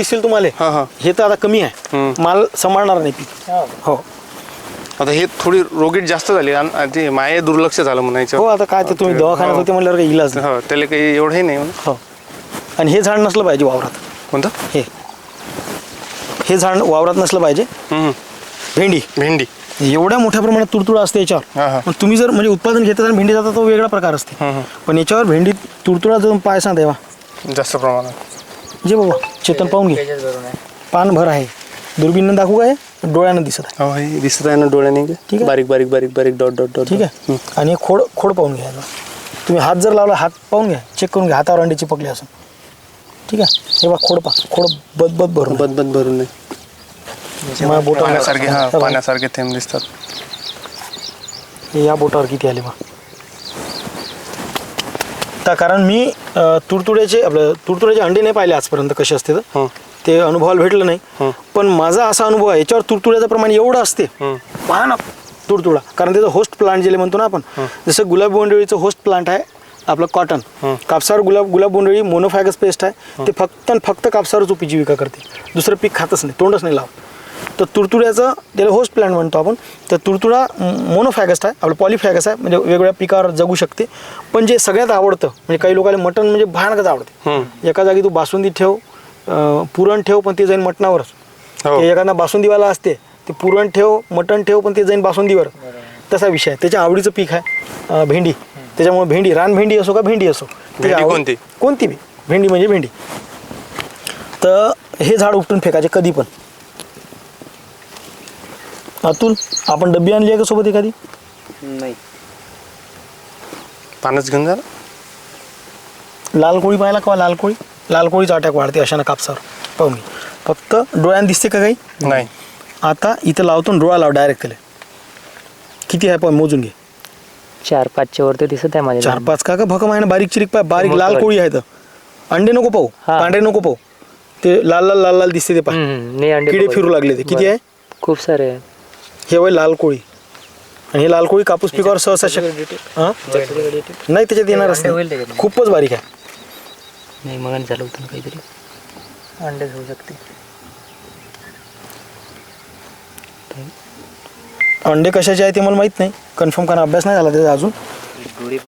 दिसतील तुम्हाला. हा, हा. हे तर आता कमी आहे. माल सांभाळणार नाही पीक. हो. आता हे थोडी रोगीट जास्त झाली आणि आणि ते माये दुर्लक्ष झालं म्हणायचं हो आता काय ते तुम्ही दवाखान्यात होते म्हणल्यावर काही इलाज नाही. हो त्याला काही एवढं हे नाही म्हणा. हो. आणि हे झाड नसलं पाहिजे वावरात. कोणतं? हे. हे झाड वावरात नसलं पाहिजे. हम्म. भेंडी. भेंडी. एवढ्या मोठ्या प्रमाणात तुडतुडा असते हा, याच्यावर. हा. पण तुम्ही जर म्हणजे उत्पादन घेता तर भेंडी जाता तो वेगळा प्रकार असते. हम्म. पण याच्यावर भेंडी तुडतुडा जर पाय सांग देवा जास्त प्रमाणात. जे बाबा चेतन पाहून घे. पान भर आहे. दुर्बीनं दाखवू काय? डोळ्यानं दिसत आहे. हे दिसत आहे ना डोळ्याने ठीक आहे. बारीक बारीक बारीक बारीक डॉट डॉट डॉट. ठीक आहे. आणि खोड खोड पाहून घ्या याला. तुम्ही हात जर लावला हात पाहून घ्या. चेक करून घ्या. हातावर अंडी चिपकले असं ठीक आहे. हे बघा खोड पा खोड बद बद भरून बद बद भरून नाही माझ्या बोटावर पाण्यासारखे हा. पाण्यासारखे थेंब दिसतात. हे या बोटावर किती आले बा? तर कारण मी अ, तुडतुड्याचे आपलं तुडतुड्याचे अंडे नाही पाहिले आजपर्यंत कसे असते तर. हं. ते अनुभवाला भेटलं नाही. पण माझा असा अनुभव आहे याच्यावर तुडतुड्याचं प्रमाण एवढं असते. हं. पहा ना तुडतुडा. कारण त्याचं होस्ट प्लांट जे म्हणतो ना आपण जसं गुलाब बोंडळीचं होस्ट प्लांट आहे आपलं कॉटन. कापसावर गुलाब गुलाब बोंडळी मोनोफॅगस पेस्ट आहे ते फक्त आणि फक्त कापसावरच उपजीविका करते. दुसरं पीक खातच नाही तोंडच नाही लावत. तर तुरतुड्याचं त्याला होस्ट प्लांट म्हणतो आपण. तर तुरतुडा मोनोफॅगस्ट आहे आपलं पॉलिफॅगस आहे म्हणजे वेगवेगळ्या पिकावर जगू शकते. पण जे सगळ्यात आवडतं म्हणजे काही लोकांना मटण म्हणजे भयानकच आवडते. एका जागी तू बासुंदी ठेव पुरण ठेव पण ते जाईन मटणावरच. हो. ते एखादा बासुंदीवाला असते ते पुरण ठेव मटण ठेव पण ते जाईन बासुंदीवर. तसा विषय आहे. त्याच्या आवडीचं पीक आहे भेंडी. त्याच्यामुळे भेंडी रान भेंडी असो का भेंडी असो कोणती? कोणती बी? भेंडी म्हणजे भेंडी. तर हे झाड उपटून फेकायचे कधी पण. अतुल आपण डब्बी आणली आहे का सोबत एखादी? नाही. पानच घेऊन जा ना. लाल कोळी पाहिला का लाल कोळी? लाल कोळीचा अटॅक वाढते अशानं कापसावर. पाहू मी फक्त डोळ्यानं दिसते का काही? नाही. आता इथं लावतो आणि डोळा लाव डायरेक्ट त्याला किती आहे पण मोजून घे. चार पाचच्या वरती दिसत आहे माझ्या चार पाच का का भकम आहे ना बारीक चिरीक पाय बारीक लाल कोळी आहे तर अंडे नको पाहू. हा. पांढरे नको पाहू. ते लाल लाल लाल लाल दिसते ते पाय हम्म, नाही अंडे किडे पकडले. फिरू लागले ते. किती आहे? खूप सारे आहे. हे वय लाल कोळी. आणि हे लाल कोळी कापूस पिकावर सहसा शक हां? नाही त्याच्यात येणारच अंडे होईल नाही त्याच्यात. खूपच बारीक आहे. नाही मग झालं होतं ना काहीतरी. अंडेच होऊ शकते. अंडे कशाचे आहे ते मला माहीत नाही. कन्फर्म कारण अभ्यास नाही झाला त्याचा अजून.